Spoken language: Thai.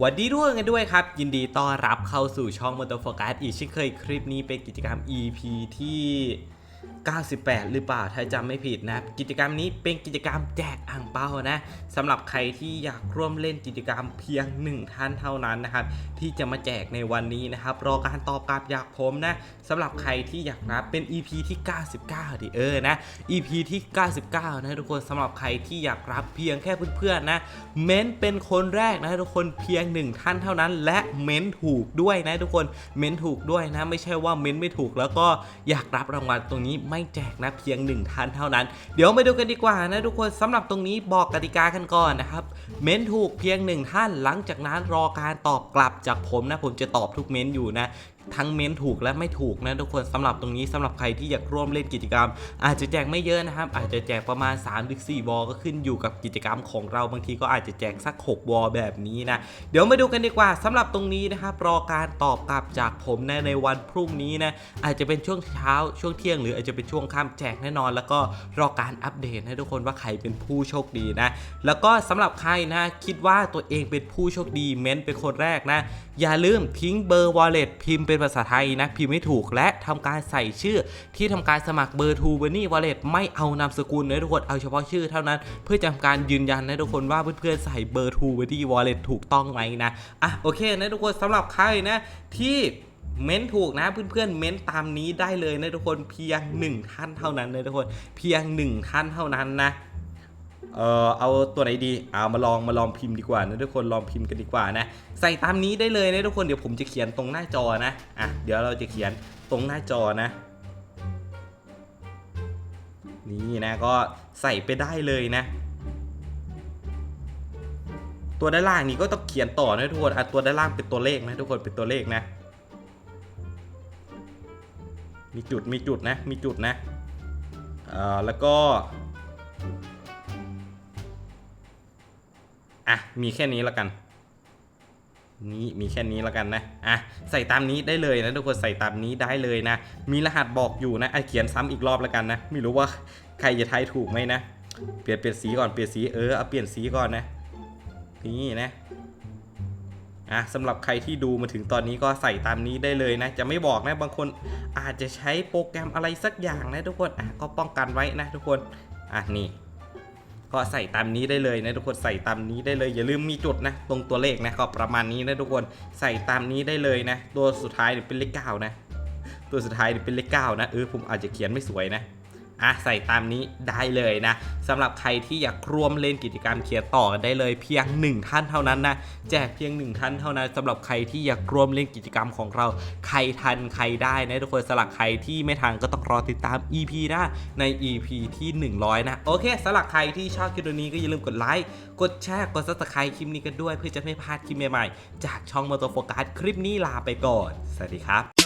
หวัสดีทุกคนกันด้วยครับ ยินดีต้อนรับเข้าสู่ช่อง Motor Focus อีกเช่นเคยคลิปนี้เป็นกิจกรรม EP ที่ 98 หรือเปล่าถ้าจำไม่ผิดนะกิจกรรมนี้เป็นกิจกรรมแจกอ่างเปานะสำหรับใครที่อยากร่วมเล่นกิจกรรมเพียงหนึ่งท่านเท่านั้นนะครับที่จะมาแจกในวันนี้นะครับรอการตอบกลับอยากผมนะสำหรับใครที่อยากรับเป็น EP ที่ 99ดิเออนะ EP ที่ 99 นะทุกคนสำหรับใครที่อยากรับเพียงแค่เพื่อนๆนะเม้นเป็นคนแรกนะทุกคนเพียงหนึ่งท่านเท่านั้น และเม้นถูกด้วยนะทุกคนเม้นถูกด้วยนะไม่ใช่ว่าเม้นไม่ถูกแล้วก็อยากรับรางวัลตรงนี้ไไม่แจกนะเพียงหนึ่งท่านเท่านั้น เดี๋ยวมาดูกันดีกว่านะทุกคนสำหรับตรงนี้บอกกติกากันก่อนนะครับ เม้นถูกเพียงหนึ่งท่านหลังจากนั้นรอการตอบกลับจากผมนะ ผมจะตอบทุกเม้นอยู่นะ ทั้งเม้นถูกและไม่ถูกนะทุกคนสำหรับตรงนี้สำหรับใครที่อยากร่วมเล่นกิจกรรม อาจจะแจกไม่เยอะนะครับ อาจจะแจกประมาณ3-4ถึง4วอลก็ขึ้นอยู่กับกิจกรรมของเราบางทีก็อาจจะแจกสัก 6วอลแบบนี้นะ เดี๋ยวมาดูกันดีกว่าสำหรับตรงนี้นะครับรอการตอบกลับจากผมนะในวันพรุ่งนี้นะอาจจะเป็นช่วงเช้าช่วงเที่ยง หรืออาจจะเป็นช่วงค่ำแจกแน่นอน แล้วก็รอการอัปเดตให้ทุกคนว่าใครเป็นผู้โชคดีนะแล้วก็สำหรับใครนะคิดว่าตัวเองเป็นผู้โชคดีเม้นเป็นคนแรกนะอย่าลืมทิ้งเบอร์ wallet พิมพ์เป็นภาษาไทยนะพิมพ์ไม่ถูกและทำการใส่ชื่อที่ทำการสมัครเบอร์ทูเบอร์นี่ wallet ไม่เอานามสกุลนะทุกคนเอาเฉพาะชื่อเท่านั้น เพื่อจะทำการยืนยันนะทุกคนว่าเพื่อนๆใส่เบอร์ทูเบอร์นี่ wallet ถูกต้องไหมนะอะโอเคนะทุกคนสำหรับใครนะที่เม้นถูกนะเพื่อนๆเม้นตามนี้ได้เลยนะทุกคนเพียงหนึ่งท่านเท่านั้นนะทุกคนเพียงหนึ่งท่านเท่านั้นนะ เออเอาตัวไหนดีเอามาลองมาลองพิมพ์ดีกว่านะทุกคนลองพิมพ์กันดีกว่านะ ใส่ตามนี้ได้เลยนะทุกคนเดี๋ยวผมจะเขียนตรงหน้าจอนะอะเดี๋ยวเราจะเขียนตรงหน้าจอนะ นี่นะก็ใส่ไปได้เลยนะ ตัวด้านล่างนี้ก็ต้องเขียนต่อนะทุกคนอะตัวด้านล่างเป็นตัวเลขนะทุกคนเป็นตัวเลขนะ มีจุดมีจุดนะมีจุดนะอ่อแล้วก็ อะมีแค่นี้แล้วกัน นี่มีแค่นี้แล้วกันนะอะใส่ตามนี้ได้เลยนะทุกคนใส่ตามนี้ได้เลยนะ มีรหัสบอกอยู่นะอะเขียนซ้ำอีกรอบแล้วกันนะ ไม่รู้ว่าใครจะทายถูกไหมนะเปลี่ยนเปลี่ยนสีก่อนเปลี่ยนสีเออเอาเปลี่ยนสีก่อนนะนี่นะอะสำหรับใครที่ดูมาถึงตอนนี้ก็ใส่ตามนี้ได้เลยนะ จะไม่บอกนะบางคนอาจจะใช้โปรแกรมอะไรสักอย่างนะทุกคนอะก็ป้องกันไว้นะทุกคนอะนี่ ก็ใส่ตามนี้ได้เลยนะทุกคนใส่ตามนี้ได้เลย อย่าลืมมีจุดนะ ตรงตัวเลขนะก็ประมาณนี้นะทุกคนใส่ตามนี้ได้เลยนะ ตัวสุดท้ายเนี่เป็นเลขเก้านะ ตัวสุดท้ายนี่ยเป็นเลขเก้านะเออผมอาจจะเขียนไม่สวยนะ อะใส่ตามนี้ได้เลยนะสำหรับใครที่อยากร่วมเล่นกิจกรรมเขียนต่อได้เลยเพียงหนึ่งท่านเท่านั้นนะแจกเพียงหนึ่งท่านเท่านั้นสำหรับใครที่อยากร่วมเล่นกิจกรรมของเรา ใครทันใครได้นะทุกคนสำหรับใครที่ไม่ทันก็ต้องรอติดตาม EP หน้าใน EP ที่ 100 นะโอเคสำหรับใครที่ชอบคลิปนี้ก็อย่าลืมกดไลค์กดแชร์กด subscribe คลิปนี้กันด้วย เพื่อจะไม่พลาดคลิปใหม่ๆจากช่องมอเตอร์โฟกัสคลิปนี้ลาไปก่อนสวัสดีครับ